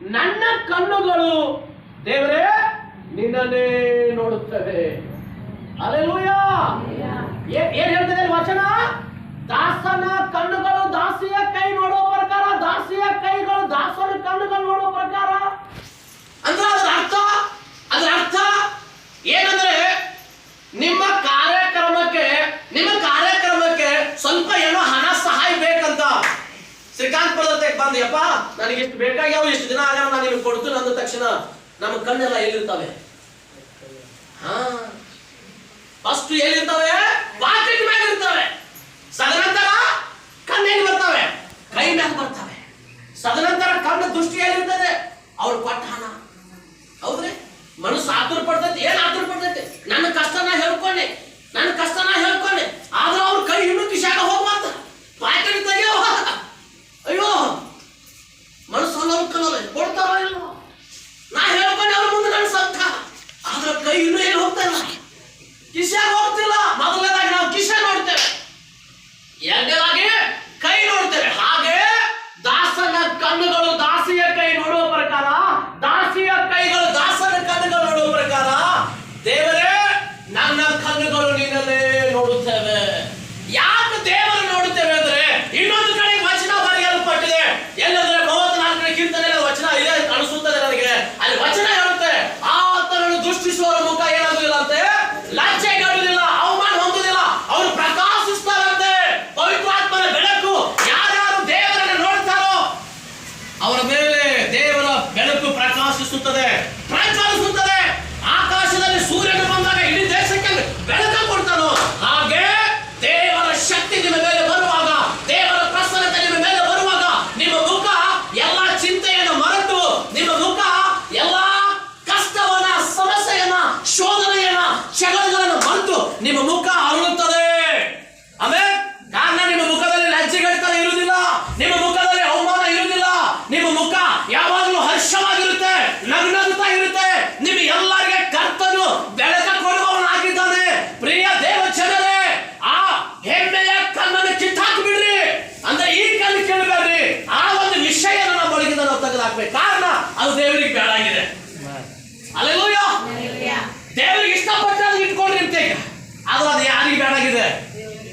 ನನ್ನ ಕಣ್ಣುಗಳು ದೇವರೇ ನಿನ್ನನ್ನೇ ನೋಡುತ್ತವೆ. ಅಲೆಲೂಯ. ಏನ್ ಏನ್ ಹೇಳ್ತದೆ ಈ ವಚನ? ದಾಸನ ಕಣ್ಣುಗಳು ದಾಸಿಯ ಕೈ ನೋಡುವ ಪ್ರಕಾರ ದಾಸಿಯ ಕೈಗಳು ದಾಸನ ಕಣ್ಣುಗಳು ನೋಡುವ ಪ್ರಕಾರ ಅಂದ್ರೆ ಅದರ ಅರ್ಥ ಅದರ ಅರ್ಥ ಏನಂದ್ರೆ ನಿಮ್ಮ ಕಾರ್ಯಕ್ರಮಕ್ಕೆ ನಿಮ್ಮ ಕಾರ್ಯಕ್ರಮಕ್ಕೆ ಸ್ವಲ್ಪ ಏನೋ ಹಣ ಸಹಾಯ ಬೇಕಂತ ಶ್ರೀಕಾಂತ್ ಯಪ್ಪ ನನಗೆ ಇಷ್ಟು ಬೇಕಾಗ್ಯಾವ ಇಷ್ಟು ದಿನ ಆಗ ನಾನು ನಿಮಗೆ ಕೊಡ್ತೀನಿ ಅಂದ ತಕ್ಷಣ ನಮ್ಮ ಕಣ್ಣೆಲ್ಲ ಎಲ್ಲಿರ್ತವೆ? ಹಾ. ಫಸ್ಟ್ ಎಲ್ಲಿರ್ತವೆ? ಪಾಕೆಟ್ ಮ್ಯಾಗ ಇರ್ತವೆ. ಸದನಂತರ ಕಣ್ಣೆಲ್ಲಿ ಬರ್ತಾವೆ. ಕೈ ಮ್ಯಾಗ ಬರ್ತಾವೆ. ಸದನಂತರ ಕಣ್ಣು ದೃಷ್ಟಿ ಎಲ್ಲಿರ್ತದೆ? ಅವ್ರು ಕೊಟ್ಟ ಹಣ ಹೌದ್ರಿ? ಮನಸ್ಸು ಆತುರ ಪಡ್ತೈತಿ, ಏನ್ ಆತುರ ಪಡ್ತೈತಿ? ನನ್ನ ಕಷ್ಟನ ಹೇಳ್ಕೊಂಡೆ, ನನ್ನ ಕಷ್ಟನ ಹೇಳ್ಕೊಂಡೆ. E se agora Hey! ಅದು ದೇವರಿಗೆ ಬೇಡಾಗಿದೆ ಅಲ್ಲೆಲ್ಲೂಯ್ಯ ದೇವರಿಗೆ ಇಷ್ಟಪಟ್ಟ ಇಟ್ಕೊಂಡ್ರಿ ಅಂತ ಅದು ಅದು ಯಾರಿಗೆ ಬೇಡಾಗಿದೆ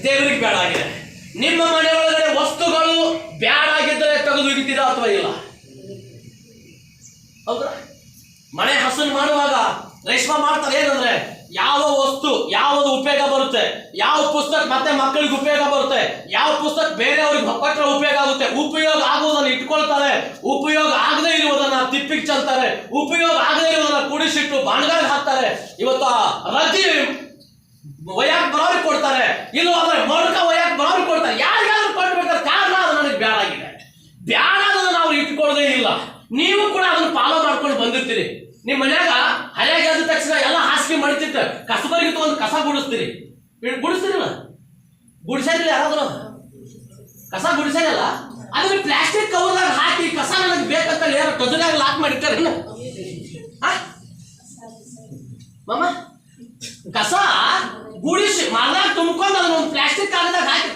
ದೇವರಿಗೆ ಬೇಡಾಗಿದೆ ನಿಮ್ಮ ಮನೆ ಒಳಗಡೆ ವಸ್ತುಗಳು ಬ್ಯಾಡಾಗಿದ್ದರೆ ತೆಗೆದು ಇಡ್ತೀರಾ ಅಥವಾ ಇಲ್ಲ? ಹೌದಾ? ಮನೆ ಹಸನ್ ಮಾಡುವಾಗ ರೇಷ್ಮಾ ಮಾಡ್ತಾರೆ ಏನಂದ್ರೆ ಯಾವ ವಸ್ತು, ಯಾವುದು ಉಪಯೋಗ ಬರುತ್ತೆ? ಯಾವ ಪುಸ್ತಕ ಮತ್ತೆ ಮಕ್ಕಳಿಗೆ ಉಪಯೋಗ ಬರುತ್ತೆ? ಯಾವ ಪುಸ್ತಕ ಬೇರೆಯವ್ರಿಗೆ ಕೊಟ್ಟರೆ ಉಪಯೋಗ ಆಗುತ್ತೆ? ಉಪಯೋಗ ಆಗುವುದನ್ನು ಇಟ್ಕೊಳ್ತಾರೆ. ಉಪಯೋಗ ಆಗದೇ ಇರುವುದನ್ನ ತಿಪ್ಪಿಗೆ ಚೆಲ್ತಾರೆ. ಉಪಯೋಗ ಆಗದೇ ಇರುವುದನ್ನ ಕುಡಿಸಿಟ್ಟು ಬಾಣಗಾಗ ಹಾಕ್ತಾರೆ. ಇವತ್ತು ರದ್ದಿ ಒಯ್ಯಾಕ್ ಬರೋರಿಗೆ ಕೊಡ್ತಾರೆ. ಇಲ್ಲ ಅಂದ್ರೆ ಮೊಳಕ ಒಯ್ಯಾಕ್ ಬರೋರಿಗೆ ಕೊಡ್ತಾರೆ. ಯಾರಿಗಾದ್ರೂ ಕೊಟ್ಬಿಡ್ತಾರೆ ಕಾರಣ ಅದು ನನಗೆ ಬ್ಯಾಡಾಗಿದೆ ಬ್ಯಾಡಾದನ್ನ ನಾವು ಇಟ್ಕೊಳ್ಳೋದೇ ಇಲ್ಲ. ನೀವು ಕೂಡ ಅದನ್ನ ಫಾಲೋ ಮಾಡ್ಕೊಂಡು ಬಂದಿರ್ತೀರಿ. ನಿಮ್ಮ ಮನ್ಯಾಗ ಹಳೆಗೆ ತಕ್ಷಣ ಎಲ್ಲ ಕಸ ಕಸಬರಿಗೆ ತಗೊಂಡು ಕಸ ಗುಡಿಸ್ತೀರಿ. ಗುಡಿಸ್ತೀರಿಲ್ಲ? ಗುಡಿಸಿದ್ರಿ ಯಾರಾದ್ರು? ಕಸ ಗುಡಿಸಲ್ಲ ಅದನ್ನ ಪ್ಲಾಸ್ಟಿಕ್ ಕವರ್ದಾಗ ಹಾಕಿ ಕಸ ನನಗೆ ಬೇಕಂತ ಯಾರು ಟೊಜನಾಗ ಲಾಕ್ ಮಾಡಿರ್ತಾರೆ ಮಾಮ? ಕಸ ಗುಡಿಸಿ ಮರದಾಗ ತುಂಬ್ಕೊಂಡು ಅದನ್ನ ಒಂದು ಪ್ಲಾಸ್ಟಿಕ್ ಕಾಗದಾಗ ಹಾಕಿ